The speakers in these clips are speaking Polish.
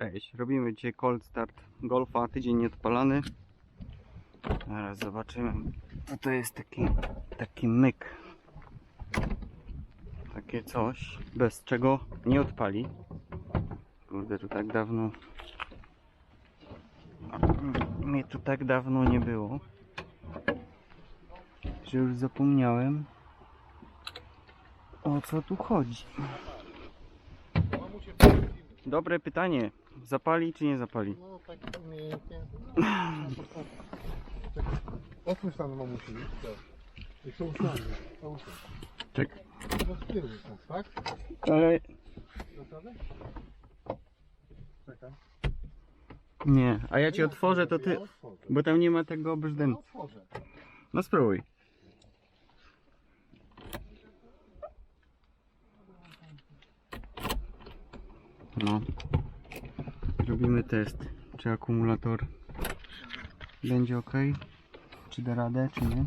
Cześć, robimy dzisiaj cold start golfa, tydzień nieodpalany. Zaraz zobaczymy. No to jest taki, taki myk. Takie coś, bez czego nie odpali. Kurde, tu tak dawno... Mnie tu tak dawno nie było. Że już zapomniałem o co tu chodzi. Dobre pytanie. Zapali czy nie zapali? No tak umiejętnie. Otwórz tam mamusi. I są usiądzie. Czek. Chyba z tyłu są, tak? Ale Gotowe? Czekam. nie, a ja ci otworzę to ty, bo tam nie ma tego brzdętu. otworzę. No spróbuj. No. Robimy test, czy akumulator będzie ok, czy da radę, czy nie.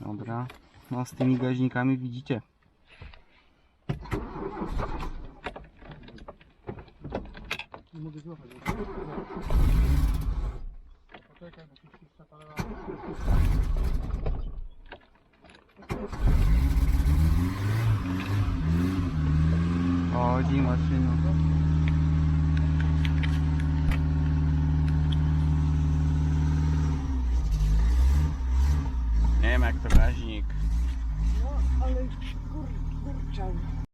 Dobra. No z tymi gaźnikami widzicie. Nie mogę chodzi maszyną. Nie wiem jak to gaźnik. No, ale kur, kurczał.